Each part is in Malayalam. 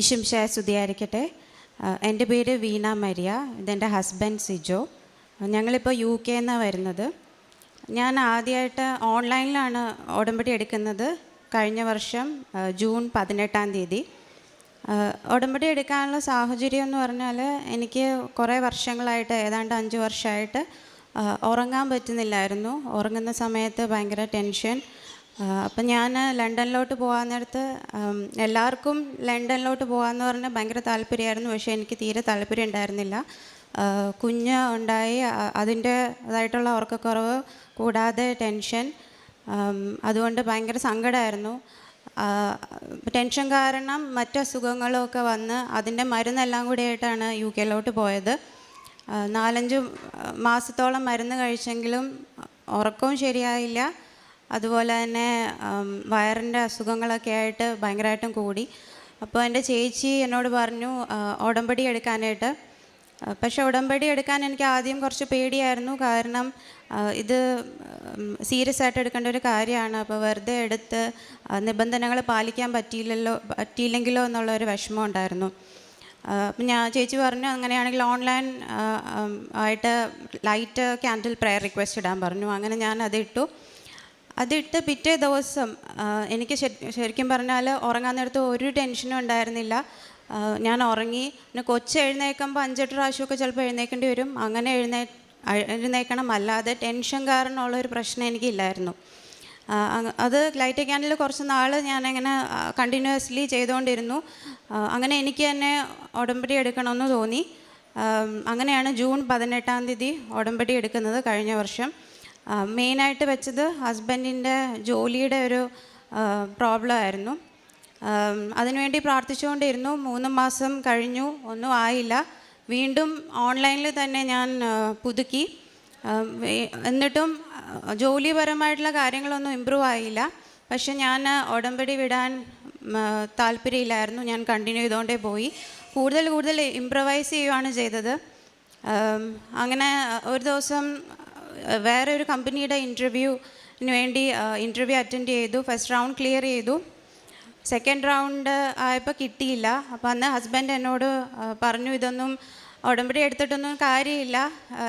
ഇഷുംഷായ സ്തുതിയായിരിക്കട്ടെ. എന്റെ പേര് വീണ മരിയ ഇതെന്റെ ഹസ്ബൻഡ് സിജോ. ഞങ്ങളിപ്പോൾ യു കെ എന്നാണ് വരുന്നത്. ഞാൻ ആദ്യമായിട്ട് ഓൺലൈനിലാണ് ഉടമ്പടി എടുക്കുന്നത്. കഴിഞ്ഞ വർഷം ജൂൺ പതിനെട്ടാം തീയതി. ഉടമ്പടി എടുക്കാനുള്ള സാഹചര്യം എന്ന് പറഞ്ഞാൽ എനിക്ക് കുറേ വർഷങ്ങളായിട്ട് ഏതാണ്ട് അഞ്ച് വർഷമായിട്ട് ഉറങ്ങാൻ പറ്റുന്നില്ലായിരുന്നു. ഉറങ്ങുന്ന സമയത്ത് ഭയങ്കര ടെൻഷൻ. അപ്പം ഞാൻ ലണ്ടനിലോട്ട് പോകാൻ നേരത്ത് എല്ലാവർക്കും ലണ്ടനിലോട്ട് പോകാമെന്ന് പറഞ്ഞാൽ ഭയങ്കര താല്പര്യമായിരുന്നു. പക്ഷേ എനിക്ക് തീരെ താല്പര്യം ഉണ്ടായിരുന്നില്ല. കുഞ്ഞ് ഉണ്ടായി. അതിന്റെ അതായിട്ടുള്ള ഉറക്കക്കുറവ് കൂടാതെ ടെൻഷൻ. അതുകൊണ്ട് ഭയങ്കര സങ്കടമായിരുന്നു. ടെൻഷൻ കാരണം മറ്റു അസുഖങ്ങളൊക്കെ വന്ന് അതിന്റെ മരുന്നെല്ലാം കൂടി ആയിട്ടാണ് യു കെയിലോട്ട് പോയത്. നാലഞ്ച് മാസത്തോളം മരുന്ന് കഴിച്ചെങ്കിലും ഉറക്കവും ശരിയായില്ല. അതുപോലെ തന്നെ വയറിന്റെ അസുഖങ്ങളൊക്കെ ആയിട്ട് ഭയങ്കരമായിട്ടും കൂടി. അപ്പോൾ എന്റെ ചേച്ചി എന്നോട് പറഞ്ഞു ഉടമ്പടി എടുക്കാനായിട്ട്. പക്ഷേ ഉടമ്പടി എടുക്കാൻ എനിക്ക് ആദ്യം കുറച്ച് പേടിയായിരുന്നു. കാരണം ഇത് സീരിയസ് ആയിട്ട് എടുക്കേണ്ട ഒരു കാര്യമാണ്. അപ്പോൾ വെറുതെ എടുത്ത് നിബന്ധനകൾ പാലിക്കാൻ പറ്റിയില്ലല്ലോ പറ്റിയില്ലെങ്കിലോ എന്നുള്ള ഒരു വിഷമം ഉണ്ടായിരുന്നു. അപ്പം ഞാൻ ചേച്ചി പറഞ്ഞു അങ്ങനെയാണെങ്കിൽ ഓൺലൈൻ ആയിട്ട് ലൈറ്റ് ക്യാൻഡിൽ പ്രയർ റിക്വസ്റ്റ് ഇടാൻ പറഞ്ഞു. അങ്ങനെ ഞാൻ അതിട്ടു അതിട്ട് പിറ്റേ ദിവസം എനിക്ക് ശരിക്കും പറഞ്ഞാൽ ഉറങ്ങാൻ നേരത്ത് ഒരു ടെൻഷനും ഉണ്ടായിരുന്നില്ല. ഞാൻ ഉറങ്ങി. പിന്നെ കൊച്ച് എഴുന്നേൽക്കുമ്പോൾ അഞ്ചെട്ട് പ്രാവശ്യമൊക്കെ ചിലപ്പോൾ എഴുന്നേൽക്കേണ്ടി വരും. അങ്ങനെ എഴുന്നേ എഴുന്നേക്കണം അല്ലാതെ ടെൻഷൻ കാരണമുള്ള ഒരു പ്രശ്നം എനിക്കില്ലായിരുന്നു. അത് ലൈറ്റ് ക്യാനിൽ കുറച്ച് നാൾ ഞാനങ്ങനെ കണ്ടിന്യൂസ്ലി ചെയ്തുകൊണ്ടിരുന്നു അങ്ങനെ എനിക്ക് തന്നെ ഉടമ്പടി എടുക്കണമെന്ന് തോന്നി. അങ്ങനെയാണ് ജൂൺ പതിനെട്ടാം തീയതി ഉടമ്പടി എടുക്കുന്നത് കഴിഞ്ഞ വർഷം. മെയിനായിട്ട് വെച്ചത് ഹസ്ബൻഡിന്റെ ജോലിയുടെ ഒരു പ്രോബ്ലം ആയിരുന്നു അതിനുവേണ്ടി പ്രാർത്ഥിച്ചുകൊണ്ടിരുന്നു. മൂന്ന് മാസം കഴിഞ്ഞു. ഒന്നും ആയില്ല. വീണ്ടും ഓൺലൈനിൽ തന്നെ ഞാൻ പുതുക്കി. എന്നിട്ടും ജോലിപരമായിട്ടുള്ള കാര്യങ്ങളൊന്നും ഇമ്പ്രൂവ് ആയില്ല. പക്ഷെ ഞാൻ ഉടമ്പടി വിടാൻ താല്പര്യമില്ലായിരുന്നു. ഞാൻ കണ്ടിന്യൂ ചെയ്തുകൊണ്ടേ പോയി. കൂടുതൽ കൂടുതൽ ഇമ്പ്രവൈസ് ചെയ്യുകയാണ് ചെയ്തത്. അങ്ങനെ ഒരു ദിവസം വേറെ ഒരു കമ്പനിയുടെ ഇന്റർവ്യൂവിന് വേണ്ടി ഇന്റർവ്യൂ അറ്റൻഡ് ചെയ്തു. ഫസ്റ്റ് റൗണ്ട് ക്ലിയർ ചെയ്തു. സെക്കൻഡ് റൗണ്ട് ആയപ്പോൾ കിട്ടിയില്ല. അപ്പോൾ അന്ന് ഹസ്ബൻഡ് എന്നോട് പറഞ്ഞു ഇതൊന്നും ഉടമ്പടി എടുത്തിട്ടൊന്നും കാര്യമില്ല.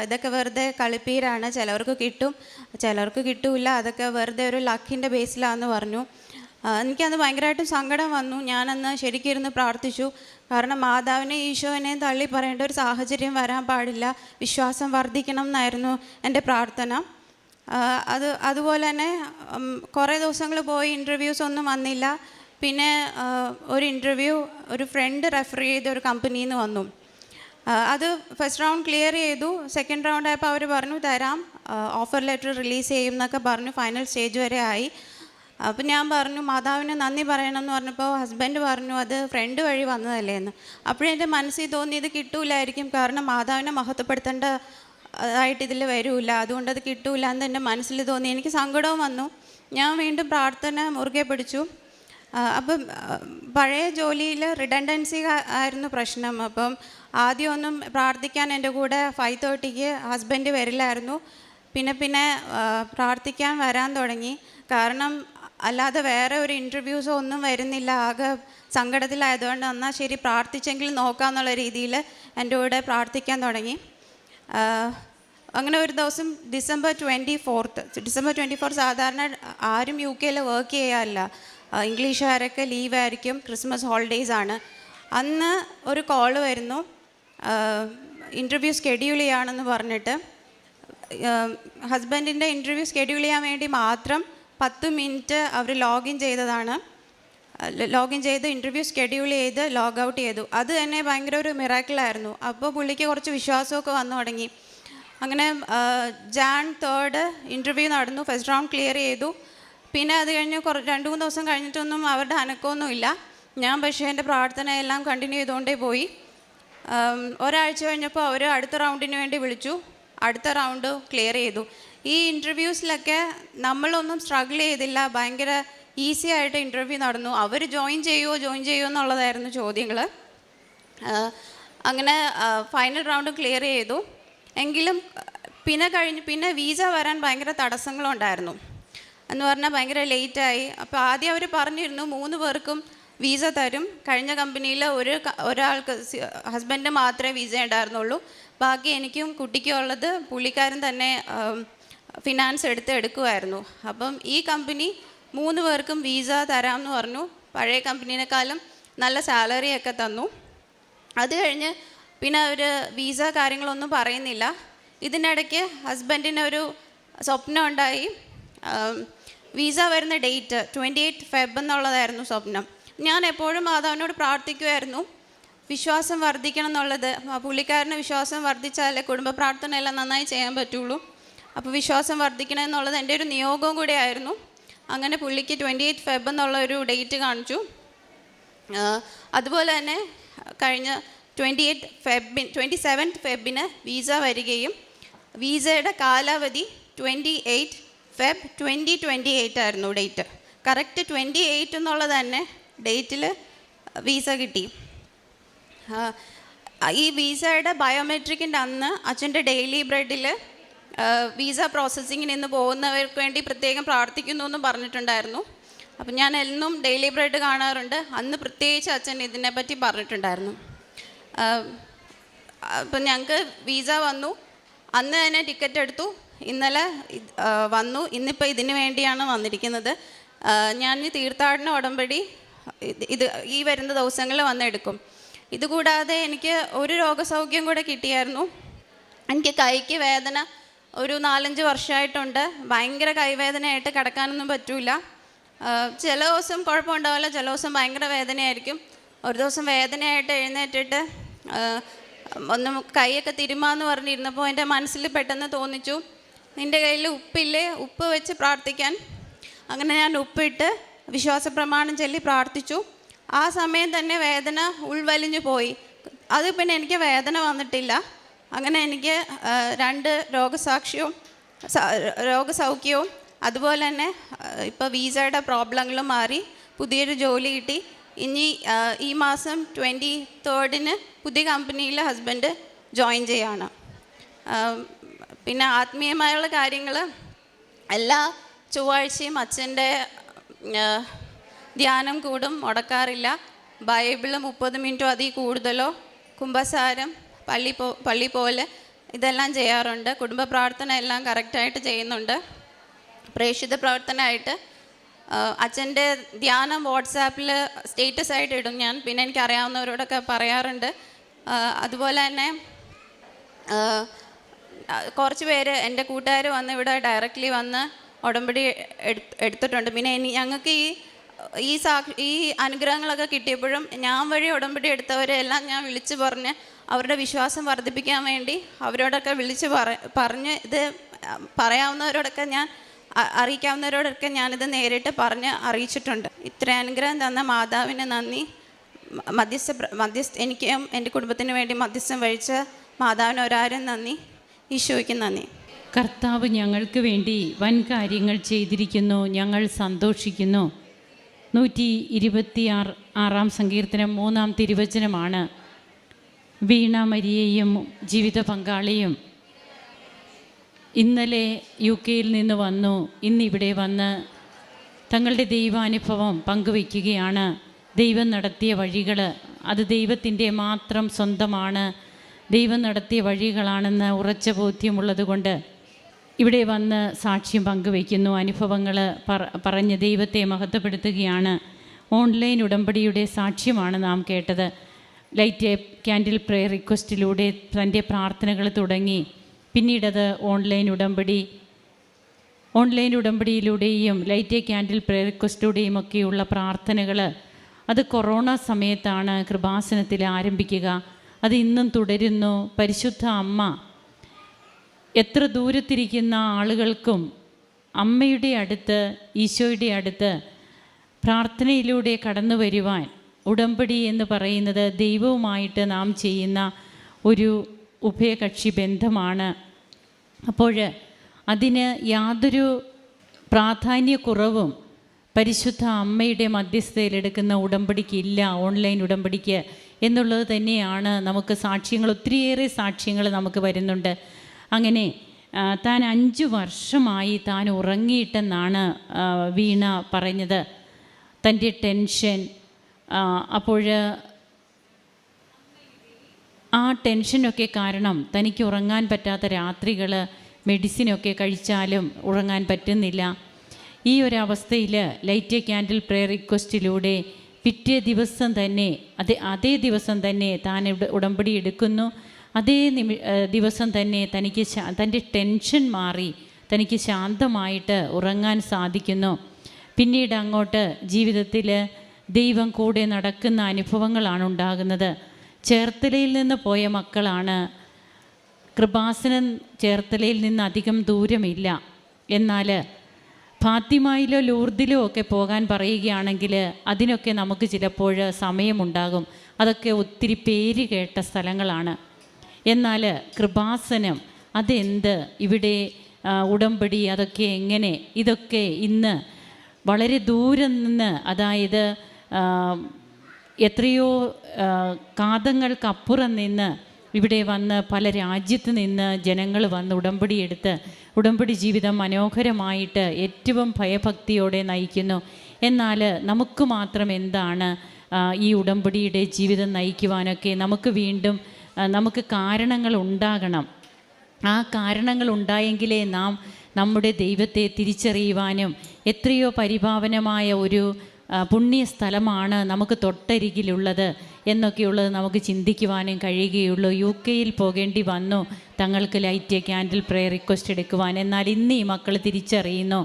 ഇതൊക്കെ വെറുതെ കളിപ്പീരാണ്. ചിലവർക്ക് കിട്ടും. ചിലർക്ക് കിട്ടൂല അതൊക്കെ വെറുതെ ഒരു ലക്കിന്റെ ബേസിലാണെന്ന് പറഞ്ഞു. എനിക്കത് ഭയങ്കരമായിട്ടും സങ്കടം വന്നു. ഞാനന്ന് ശരിക്കും ഇരുന്ന് പ്രാർത്ഥിച്ചു. കാരണം മാതാവിനെ ഈശോവിനെയും തള്ളി പറയേണ്ട ഒരു സാഹചര്യം വരാൻ പാടില്ല. വിശ്വാസം വർദ്ധിക്കണം എന്നായിരുന്നു എന്റെ പ്രാർത്ഥന. അത് അതുപോലെ തന്നെ കുറേ ദിവസങ്ങൾ പോയി ഇന്റർവ്യൂസ് ഒന്നും വന്നില്ല. പിന്നെ ഒരു ഇന്റർവ്യൂ ഒരു ഫ്രണ്ട് റെഫർ ചെയ്ത ഒരു കമ്പനിയിൽ നിന്ന് വന്നു. അത് ഫസ്റ്റ് റൗണ്ട് ക്ലിയർ ചെയ്തു. സെക്കൻഡ് റൗണ്ട് ആയപ്പോൾ അവർ പറഞ്ഞു തരാം. ഓഫർ ലെറ്റർ റിലീസ് ചെയ്യും എന്നൊക്കെ പറഞ്ഞു. ഫൈനൽ സ്റ്റേജ് വരെ ആയി. അപ്പം ഞാൻ പറഞ്ഞു മാതാവിന് നന്ദി പറയണം എന്ന് പറഞ്ഞപ്പോൾ ഹസ്ബൻഡ് പറഞ്ഞു അത് ഫ്രണ്ട് വഴി വന്നതല്ലേ എന്ന്. അപ്പോഴെന്റെ മനസ്സിൽ തോന്നി ഇത് കിട്ടൂലായിരിക്കും. കാരണം മാതാവിനെ മഹത്വപ്പെടുത്തേണ്ട ആയിട്ട് ഇതിൽ വരൂല. അതുകൊണ്ട് അത് കിട്ടൂല എന്ന് എന്റെ മനസ്സിൽ തോന്നി. എനിക്ക് സങ്കടവും വന്നു. ഞാൻ വീണ്ടും പ്രാർത്ഥന മുറുകെ പിടിച്ചു. അപ്പം പഴയ ജോലിയിൽ റിഡൻഡൻസി ആയിരുന്നു പ്രശ്നം. അപ്പം ആദ്യമൊന്നും പ്രാർത്ഥിക്കാൻ എന്റെ കൂടെ ഫൈവ് തേർട്ടിക്ക് ഹസ്ബൻഡ് വരില്ലായിരുന്നു. പിന്നെ പിന്നെ പ്രാർത്ഥിക്കാൻ വരാൻ തുടങ്ങി. കാരണം അല്ലാതെ വേറെ ഒരു ഇന്റർവ്യൂസോ ഒന്നും വരുന്നില്ല. ആകെ സങ്കടത്തിലായതുകൊണ്ട് എന്നാൽ ശരി പ്രാർത്ഥിച്ചെങ്കിൽ നോക്കാമെന്നുള്ള രീതിയിൽ എന്റെ കൂടെ പ്രാർത്ഥിക്കാൻ തുടങ്ങി. അങ്ങനെ ഒരു ദിവസം December twenty fourth December twenty four സാധാരണ ആരും യു കെയിൽ വർക്ക് ചെയ്യാറില്ല. ഇംഗ്ലീഷുകാരൊക്കെ ലീവായിരിക്കും ക്രിസ്മസ് ഹോളിഡേയ്സ് ആണ്. അന്ന് ഒരു കോൾ വരുന്നു. ഇന്റർവ്യൂ സ്കെഡ്യൂൾ ചെയ്യുകയാണെന്ന് പറഞ്ഞിട്ട്. ഹസ്ബൻഡിന്റെ ഇന്റർവ്യൂ സ്കെഡ്യൂൾ ചെയ്യാൻ വേണ്ടി മാത്രം പത്ത് മിനിറ്റ് അവർ ലോഗിൻ ചെയ്തതാണ്. ലോഗിൻ ചെയ്ത് ഇന്റർവ്യൂ ഷെഡ്യൂൾ ചെയ്ത് ലോഗ് ഔട്ട് ചെയ്തു. അത് തന്നെ ഭയങ്കര ഒരു മിറാക്കിളായിരുന്നു അപ്പോൾ പുള്ളിക്ക് കുറച്ച് വിശ്വാസമൊക്കെ വന്നു തുടങ്ങി. അങ്ങനെ ജാൻ തേർഡ് ഇന്റർവ്യൂ നടന്നു. ഫസ്റ്റ് റൗണ്ട് ക്ലിയർ ചെയ്തു. പിന്നെ അത് കഴിഞ്ഞ് കുറ രണ്ട് മൂന്ന് ദിവസം കഴിഞ്ഞിട്ടൊന്നും അവരുടെ അനക്കമൊന്നുമില്ല ഞാൻ പക്ഷേ എന്റെ പ്രാർത്ഥന എല്ലാം കണ്ടിന്യൂ ചെയ്തുകൊണ്ടേ പോയി. ഒരാഴ്ച കഴിഞ്ഞപ്പോൾ അവർ അടുത്ത റൗണ്ടിന് വേണ്ടി വിളിച്ചു. അടുത്ത റൗണ്ട് ക്ലിയർ ചെയ്തു. ഈ ഇന്റർവ്യൂസിലൊക്കെ നമ്മളൊന്നും സ്ട്രഗിൾ ചെയ്തില്ല. ഭയങ്കര ഈസി ആയിട്ട് ഇന്റർവ്യൂ നടന്നു. അവർ ജോയിൻ ചെയ്യുമോ ജോയിൻ ചെയ്യുമോ എന്നുള്ളതായിരുന്നു ചോദ്യങ്ങൾ അങ്ങനെ ഫൈനൽ റൗണ്ട് ക്ലിയർ ചെയ്തു. എങ്കിലും പിന്നെ കഴിഞ്ഞ് പിന്നെ വീസ വരാൻ ഭയങ്കര തടസ്സങ്ങളുണ്ടായിരുന്നു. എന്ന് പറഞ്ഞാൽ ഭയങ്കര ലേറ്റായി അപ്പോൾ ആദ്യം അവർ പറഞ്ഞിരുന്നു മൂന്ന് പേർക്കും വീസ തരും. കഴിഞ്ഞ കമ്പനിയിൽ ഒരു ഒരാൾക്ക് ഹസ്ബൻഡ് മാത്രമേ വീസ ഉണ്ടായിരുന്നുള്ളൂ. ബാക്കി എനിക്കും കുട്ടിക്കും ഉള്ളത് പുള്ളിക്കാരൻ തന്നെ ഫിനാൻസ് എടുത്ത് എടുക്കുമായിരുന്നു അപ്പം ഈ കമ്പനി മൂന്ന് പേർക്കും വീസ തരാമെന്ന് പറഞ്ഞു. പഴയ കമ്പനീനെക്കാളും നല്ല സാലറി ഒക്കെ തന്നു. അത് കഴിഞ്ഞ് പിന്നെ അവർ വീസ കാര്യങ്ങളൊന്നും പറയുന്നില്ല. ഇതിനിടയ്ക്ക് ഹസ്ബൻഡിന് ഒരു സ്വപ്നം ഉണ്ടായി. വിസ വരുന്ന ഡേറ്റ് ട്വന്റി എയ്റ്റ് ഫെബ് എന്നുള്ളതായിരുന്നു സ്വപ്നം. ഞാൻ എപ്പോഴും മാതാവിനോട് പ്രാർത്ഥിക്കുമായിരുന്നു വിശ്വാസം വർദ്ധിക്കണം എന്നുള്ളത് പുള്ളിക്കാരന് വിശ്വാസം വർദ്ധിച്ചാലേ കുടുംബ പ്രാർത്ഥന എല്ലാം നന്നായി ചെയ്യാൻ പറ്റുള്ളൂ. അപ്പോൾ വിശ്വാസം വർദ്ധിക്കണം എന്നുള്ളത് എന്റെ ഒരു നിയോഗവും കൂടെ ആയിരുന്നു അങ്ങനെ പുള്ളിക്ക് ട്വന്റി എയ്റ്റ് ഫെബ് എന്നുള്ള ഒരു ഡേറ്റ് കാണിച്ചു. അതുപോലെ തന്നെ കഴിഞ്ഞ ട്വന്റി എയ്റ്റ് ഫെബിൻ ട്വന്റി സെവൻത്ത് ഫെബിന് വീസ വരികയും വീസയുടെ കാലാവധി twenty eight Feb twenty twenty eight ആയിരുന്നു ഡേറ്റ് കറക്റ്റ് ട്വന്റി എയ്റ്റ് എന്നുള്ളത് തന്നെ ഡേറ്റിൽ വീസ കിട്ടി. ഈ വീസയുടെ ബയോമെട്രിക്കിന്റെ അന്ന് അച്ഛന്റെ ഡെയിലി ബ്രെഡിൽ വീസ പ്രോസസ്സിങ്ങിന് ഇന്ന് പോകുന്നവർക്ക് വേണ്ടി പ്രത്യേകം പ്രാർത്ഥിക്കുന്നു എന്നും പറഞ്ഞിട്ടുണ്ടായിരുന്നു. അപ്പം ഞാൻ എന്നും ഡെയിലി ബ്രെഡ് കാണാറുണ്ട്. അന്ന് പ്രത്യേകിച്ച് അച്ഛൻ ഇതിനെപ്പറ്റി പറഞ്ഞിട്ടുണ്ടായിരുന്നു. അപ്പം ഞങ്ങൾക്ക് വിസ വന്നു. അന്ന് തന്നെ ടിക്കറ്റ് എടുത്തു. ഇന്നലെ വന്നു. ഇന്നിപ്പോൾ ഇതിനു വേണ്ടിയാണ് വന്നിരിക്കുന്നത്. ഞാൻ ഈ തീർത്ഥാടന ഉടമ്പടി ഇത് ഈ വരുന്ന ദിവസങ്ങളിൽ വന്നെടുക്കും ഇതുകൂടാതെ എനിക്ക് ഒരു രോഗസൗഖ്യം കൂടെ കിട്ടിയായിരുന്നു. എനിക്ക് കൈക്ക് വേദന ഒരു നാലഞ്ച് വർഷമായിട്ടുണ്ട്. ഭയങ്കര കൈവേദനയായിട്ട് കിടക്കാനൊന്നും പറ്റൂല. ചില ദിവസം കുഴപ്പമുണ്ടാവില്ല ചില ദിവസം ഭയങ്കര വേദനയായിരിക്കും. ഒരു ദിവസം വേദനയായിട്ട് എഴുന്നേറ്റിട്ട് ഒന്ന് കൈയൊക്കെ തിരുമാന്ന് പറഞ്ഞിരുന്നപ്പോൾ എന്റെ മനസ്സിൽ പെട്ടെന്ന് തോന്നിച്ചു നിന്റെ കയ്യിൽ ഉപ്പില്ലേ? ഉപ്പ് വെച്ച് പ്രാർത്ഥിക്കാൻ. അങ്ങനെ ഞാൻ ഉപ്പിട്ട് വിശ്വാസ പ്രമാണം ചൊല്ലി പ്രാർത്ഥിച്ചു. ആ സമയം തന്നെ വേദന ഉൾവലിഞ്ഞു പോയി. അത് പിന്നെ എനിക്ക് വേദന വന്നിട്ടില്ല. അങ്ങനെ എനിക്ക് രണ്ട് രോഗസാക്ഷ്യവും രോഗസൗഖ്യവും അതുപോലെ തന്നെ ഇപ്പോൾ വീസയുടെ പ്രോബ്ലങ്ങളും മാറി പുതിയൊരു ജോലി കിട്ടി. ഇനി ഈ മാസം ട്വന്റി തേർഡിന് പുതിയ കമ്പനിയിൽ ഹസ്ബൻഡ് ജോയിൻ ചെയ്യാണ്. പിന്നെ ആത്മീയമായുള്ള കാര്യങ്ങൾ എല്ലാ ചൊവ്വാഴ്ചയും അച്ഛന്റെ ധ്യാനം കൂടും മുടക്കാറില്ല. ബൈബിൾ മുപ്പത് മിനിറ്റോ അതിൽ കൂടുതലോ കുംഭസാരം പള്ളി പോ പള്ളി പോലെ ഇതെല്ലാം ചെയ്യാറുണ്ട്. കുടുംബ പ്രാർത്ഥന എല്ലാം കറക്റ്റായിട്ട് ചെയ്യുന്നുണ്ട്. പ്രേക്ഷിത പ്രവർത്തനമായിട്ട് അച്ഛന്റെ ധ്യാനം വാട്സാപ്പിൽ സ്റ്റേറ്റസ് ആയിട്ട് ഇടും ഞാൻ. പിന്നെ എനിക്ക് അറിയാവുന്നവരോടൊക്കെ പറയാറുണ്ട്. അതുപോലെ തന്നെ കുറച്ച് പേര് എന്റെ കൂട്ടുകാർ വന്ന് ഇവിടെ ഡയറക്റ്റ്ലി വന്ന് ഉടമ്പടി എടു- എടുത്തിട്ടുണ്ട്. പിന്നെ ഇനി ഞങ്ങൾക്ക് ഈ ഈ സാ ഈ അനുഗ്രഹങ്ങളൊക്കെ കിട്ടിയപ്പോഴും ഞാൻ വഴി ഉടമ്പടി എടുത്തവരെല്ലാം ഞാൻ വിളിച്ചു പറഞ്ഞ് അവരുടെ വിശ്വാസം വർദ്ധിപ്പിക്കാൻ വേണ്ടി അവരോടൊക്കെ വിളിച്ച് പറ പറഞ്ഞ് ഇത് പറയാവുന്നവരോടൊക്കെ ഞാൻ അറിയിക്കാവുന്നവരോടൊക്കെ ഞാനിത് നേരിട്ട് പറഞ്ഞ് അറിയിച്ചിട്ടുണ്ട്. ഇത്ര അനുഗ്രഹം തന്ന മാതാവിന് നന്ദി. മധ്യസ്ഥ മധ്യസ്ഥ എനിക്കും എന്റെ കുടുംബത്തിന് വേണ്ടി മധ്യസ്ഥം വഹിച്ച മാതാവിന് ഒരാരും നന്ദി. ഈശോയ്ക്ക് നന്ദി. കർത്താവ് ഞങ്ങൾക്ക് വേണ്ടി വൻ കാര്യങ്ങൾ ചെയ്തിരിക്കുന്നു. ഞങ്ങൾ സന്തോഷിക്കുന്നു. നൂറ്റി ഇരുപത്തി ആറ് ആറാം സങ്കീർത്തനം മൂന്നാം തിരുവചനമാണ്. വീണ മരിയയും ജീവിത പങ്കാളിയും ഇന്നലെ യു കെയിൽ നിന്ന് വന്നു. ഇന്നിവിടെ വന്ന് തങ്ങളുടെ ദൈവാനുഭവം പങ്കുവയ്ക്കുകയാണ് ദൈവം നടത്തിയ വഴികൾ അത് ദൈവത്തിന്റെ മാത്രം സ്വന്തമാണ്. ദൈവം നടത്തിയ വഴികളാണെന്ന് ഉറച്ച ബോധ്യമുള്ളതുകൊണ്ട് ഇവിടെ വന്ന് സാക്ഷ്യം പങ്കുവയ്ക്കുന്നു അനുഭവങ്ങൾ പറ പറഞ്ഞ് ദൈവത്തെ മഹത്വപ്പെടുത്തുകയാണ്. ഓൺലൈൻ ഉടമ്പടിയുടെ സാക്ഷ്യമാണ് നാം കേട്ടത്. ലൈറ്റ് ക്യാൻഡിൽ പ്രെയർ റിക്വസ്റ്റിലൂടെ തന്റെ പ്രാർത്ഥനകൾ തുടങ്ങി. പിന്നീടത് ഓൺലൈൻ ഉടമ്പടി. ഓൺലൈൻ ഉടമ്പടിയിലൂടെയും ലൈറ്റ് ക്യാൻഡിൽ പ്രേ റിക്വസ്റ്റിലൂടെയും ഒക്കെയുള്ള പ്രാർത്ഥനകൾ അത് കൊറോണ സമയത്താണ് കൃപാസനത്തിൽ ആരംഭിക്കുക. അത് ഇന്നും തുടരുന്നു. പരിശുദ്ധ അമ്മ എത്ര ദൂരത്തിരിക്കുന്ന ആളുകൾക്കും അമ്മയുടെ അടുത്ത് ഈശോയുടെ അടുത്ത് പ്രാർത്ഥനയിലൂടെ കടന്നു വരുവാൻ ഉടമ്പടി എന്ന് പറയുന്നത് ദൈവവുമായിട്ട് നാം ചെയ്യുന്ന ഒരു ഉഭയകക്ഷി ബന്ധമാണ്. അപ്പോൾ അതിന് യാതൊരു പ്രാധാന്യക്കുറവും പരിശുദ്ധ അമ്മയുടെ മധ്യസ്ഥതയിലെടുക്കുന്ന ഉടമ്പടിക്കില്ല ഓൺലൈൻ ഉടമ്പടിക്ക് എന്നുള്ളത് തന്നെയാണ് നമുക്ക് സാക്ഷ്യങ്ങൾ ഒത്തിരിയേറെ സാക്ഷ്യങ്ങൾ നമുക്ക് വരുന്നുണ്ട്. അങ്ങനെ താൻ അഞ്ച് വർഷമായി താൻ ഉറങ്ങിയിട്ടെന്നാണ് വീണ പറഞ്ഞത് തന്റെ ടെൻഷൻ അപ്പോൾ ആ ടെൻഷനൊക്കെ കാരണം തനിക്ക് ഉറങ്ങാൻ പറ്റാത്ത രാത്രികൾ മെഡിസിനൊക്കെ കഴിച്ചാലും ഉറങ്ങാൻ പറ്റുന്നില്ല. ഈ ഒരു അവസ്ഥയിൽ ലൈറ്റ് ക്യാൻഡിൽ പ്രെയർ റിക്വസ്റ്റിലൂടെ പിറ്റേ ദിവസം തന്നെ അതേ അതേ ദിവസം തന്നെ താൻ ഉടമ്പടി എടുക്കുന്നു. അതേ നിമി ദിവസം തന്നെ തനിക്ക് തന്റെ ടെൻഷൻ മാറി തനിക്ക് ശാന്തമായിട്ട് ഉറങ്ങാൻ സാധിക്കുന്നു. പിന്നീട് അങ്ങോട്ട് ജീവിതത്തിൽ ദൈവം കൂടെ നടക്കുന്ന അനുഭവങ്ങളാണ് ഉണ്ടാകുന്നത്. ചേർത്തലയിൽ നിന്ന് പോയ മക്കളാണ്. കൃപാസനം ചേർത്തലയിൽ നിന്ന് അധികം ദൂരമില്ല. എന്നാൽ ഫാത്തിമയിലോ ലൂർദിലോ ഒക്കെ പോകാൻ പറയുകയാണെങ്കിൽ അതിനൊക്കെ നമുക്ക് ചിലപ്പോൾ സമയമുണ്ടാകും. അതൊക്കെ ഒത്തിരി പേര് കേട്ട സ്ഥലങ്ങളാണ്. എന്നാൽ കൃപാസനം അതെന്ത്? ഇവിടെ ഉടമ്പടി അതൊക്കെ എങ്ങനെ? ഇതൊക്കെ ഇന്ന് വളരെ ദൂരം നിന്ന് അതായത് എത്രയോ കാതങ്ങൾക്കപ്പുറം നിന്ന് ഇവിടെ വന്ന് പല രാജ്യത്ത് നിന്ന് ജനങ്ങൾ വന്ന് ഉടമ്പടി എടുത്ത് ഉടമ്പടി ജീവിതം മനോഹരമായിട്ട് ഏറ്റവും ഭയഭക്തിയോടെ നയിക്കുന്നു. എന്നാൽ നമുക്ക് മാത്രം എന്താണ് ഈ ഉടമ്പടിയുടെ ജീവിതം നയിക്കുവാനൊക്കെ നമുക്ക് വീണ്ടും നമുക്ക് കാരണങ്ങൾ ഉണ്ടാകണം. ആ കാരണങ്ങൾ ഉണ്ടായെങ്കിലേ നാം നമ്മുടെ ദൈവത്തെ തിരിച്ചറിയുവാനും എത്രയോ പരിഭാവനമായ ഒരു പുണ്യ സ്ഥലമാണ് നമുക്ക് തൊട്ടരികിലുള്ളത് എന്നൊക്കെയുള്ളത് നമുക്ക് ചിന്തിക്കുവാനും കഴിയുകയുള്ളൂ. യു കെയിൽ പോകേണ്ടി വന്നു. തങ്ങൾക്ക് ലൈറ്റ് ക്യാൻഡിൽ പ്രെയർ റിക്വസ്റ്റ് എടുക്കുവാൻ. എന്നാൽ ഇന്ന് ഈ മക്കൾ തിരിച്ചറിയുന്നു.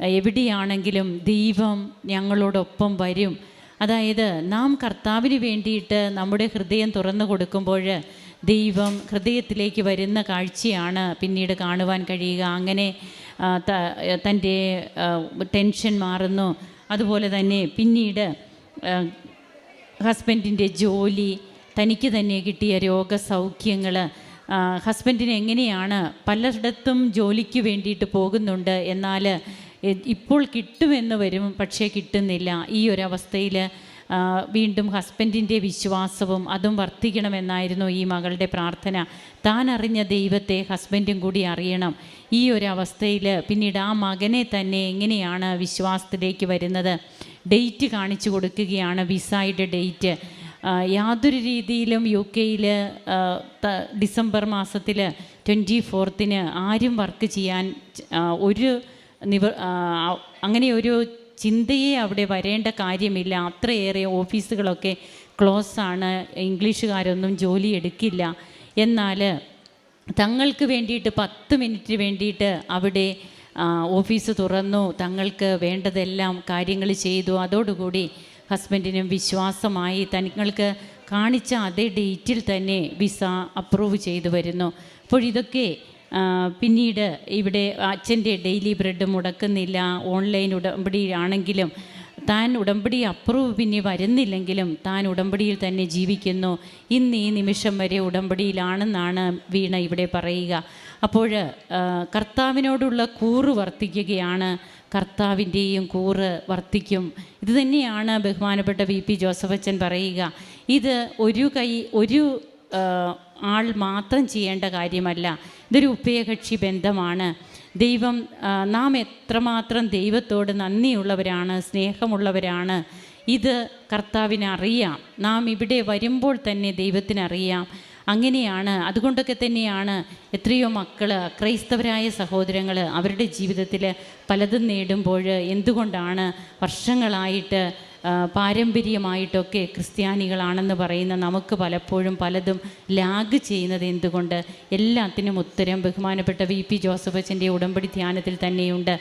എവിടെയാണെങ്കിലും ദൈവം ഞങ്ങളോടൊപ്പം വരും. അതായത് നാം കർത്താവിന് വേണ്ടിയിട്ട് നമ്മുടെ ഹൃദയം തുറന്നു കൊടുക്കുമ്പോൾ ദൈവം ഹൃദയത്തിലേക്ക് വരുന്ന കാഴ്ചയാണ് പിന്നീട് കാണുവാൻ കഴിയുക. അങ്ങനെ തന്റെ ടെൻഷൻ മാറുന്നു. അതുപോലെ തന്നെ പിന്നീട് ഹസ്ബൻഡിന്റെ ജോലി തനിക്ക് തന്നെ കിട്ടിയ രോഗസൗഖ്യങ്ങൾ ഹസ്ബൻഡിന് എങ്ങനെയാണ് പലയിടത്തും ജോലിക്ക് വേണ്ടിയിട്ട് പോകുന്നുണ്ട് എന്നാൽ ഇപ്പോൾ കിട്ടുമെന്ന് വരും പക്ഷേ കിട്ടുന്നില്ല. ഈ ഒരു അവസ്ഥയിൽ വീണ്ടും ഹസ്ബൻഡിന്റെ വിശ്വാസവും അതും വർദ്ധിക്കണമെന്നായിരുന്നു ഈ മകളുടെ പ്രാർത്ഥന. താൻ അറിഞ്ഞ ദൈവത്തെ ഹസ്ബൻഡും കൂടി അറിയണം. ഈ ഒരു അവസ്ഥയിൽ പിന്നീട് ആ മകനെ തന്നെ എങ്ങനെയാണ് വിശ്വാസത്തിലേക്ക് വരുന്നത്? ഡേറ്റ് കാണിച്ചു കൊടുക്കുകയാണ് വിസയുടെ ഡേറ്റ്. യാതൊരു രീതിയിലും യു കെയിൽ ഡിസംബർ മാസത്തിൽ ട്വന്റി ഫോർത്തിന് ആരും വർക്ക് ചെയ്യാൻ ഒരു നിവ അങ്ങനെ ഒരു ചിന്തയെ അവിടെ വരേണ്ട കാര്യമില്ല. അത്രയേറെ ഓഫീസുകളൊക്കെ ക്ലോസ് ആണ് ഇംഗ്ലീഷുകാരൊന്നും ജോലി എടുക്കില്ല. എന്നാൽ തങ്ങൾക്ക് വേണ്ടിയിട്ട് പത്ത് മിനിറ്റ് വേണ്ടിയിട്ട് അവിടെ ഓഫീസ് തുറന്നു. തങ്ങൾക്ക് വേണ്ടതെല്ലാം കാര്യങ്ങൾ ചെയ്തു. അതോടുകൂടി ഹസ്ബൻഡിനും വിശ്വാസമായി. തങ്ങൾക്ക് കാണിച്ച അതേ ഡേറ്റിൽ തന്നെ വിസ അപ്രൂവ് ചെയ്തു വരുന്നു. അപ്പോൾ ഇതൊക്കെ പിന്നീട് ഇവിടെ അച്ഛന്റെ ഡെയിലി ബ്രെഡ് മുടക്കുന്നില്ല ഓൺലൈൻ ഉടമ്പടിയിലാണെങ്കിലും താൻ ഉടമ്പടി അപ്രൂവ് പിന്നെ വരുന്നില്ലെങ്കിലും താൻ ഉടമ്പടിയിൽ തന്നെ ജീവിക്കുന്നു. ഇന്ന് ഈ നിമിഷം വരെ ഉടമ്പടിയിലാണെന്നാണ് വീണ ഇവിടെ പറയുക. അപ്പോൾ കർത്താവിനോടുള്ള കൂറ് വർദ്ധിക്കുകയാണ് കർത്താവിന്റെയും കൂറ് വർദ്ധിക്കും ഇതുതന്നെയാണ് ബഹുമാനപ്പെട്ട വി പി ജോസഫ് അച്ഛൻ പറയുക. ഇത് ഒരു കൈ ഒരു ആൾ മാത്രം ചെയ്യേണ്ട കാര്യമല്ല. ഇതൊരു ഉഭയകക്ഷി ബന്ധമാണ്. ദൈവം നാം എത്രമാത്രം ദൈവത്തോട് നന്ദിയുള്ളവരാണ് സ്നേഹമുള്ളവരാണ് ഇത് കർത്താവിന് അറിയാം. നാം ഇവിടെ വരുമ്പോൾ തന്നെ ദൈവത്തിനറിയാം അങ്ങനെയാണ് അതുകൊണ്ടൊക്കെ തന്നെയാണ് എത്രയോ മക്കൾ ക്രൈസ്തവരായ സഹോദരങ്ങൾ അവരുടെ ജീവിതത്തിൽ പലതും നേടുമ്പോൾ എന്തുകൊണ്ടാണ് വർഷങ്ങളായിട്ട് പാരമ്പര്യമായിട്ടൊക്കെ ക്രിസ്ത്യാനികളാണെന്ന് പറയുന്ന നമുക്ക് പലപ്പോഴും പലതും ലാഗ് ചെയ്യുന്നത് എന്തുകൊണ്ട്? എല്ലാത്തിനും ഉത്തരം ബഹുമാനപ്പെട്ട വി പി ജോസഫ് അച്ഛന്റെ ഉടമ്പടി ധ്യാനത്തിൽ തന്നെയുണ്ട്.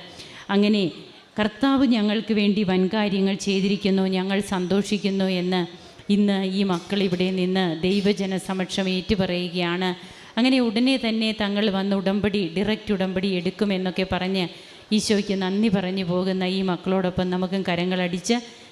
അങ്ങനെ കർത്താവ് ഞങ്ങൾക്ക് വേണ്ടി വൻകാര്യങ്ങൾ ചെയ്തിരിക്കുന്നു ഞങ്ങൾ സന്തോഷിക്കുന്നു എന്ന് ഇന്ന് ഈ മക്കൾ ഇവിടെ നിന്ന് ദൈവജന സമക്ഷം ഏറ്റുപറയുകയാണ്. അങ്ങനെ ഉടനെ തന്നെ തങ്ങൾ വന്ന് ഉടമ്പടി ഡിറക്റ്റ് ഉടമ്പടി എടുക്കുമെന്നൊക്കെ പറഞ്ഞ് ഈശോയ്ക്ക് നന്ദി പറഞ്ഞു പോകുന്ന ഈ മക്കളോടൊപ്പം നമുക്കും കരങ്ങളടിച്ച്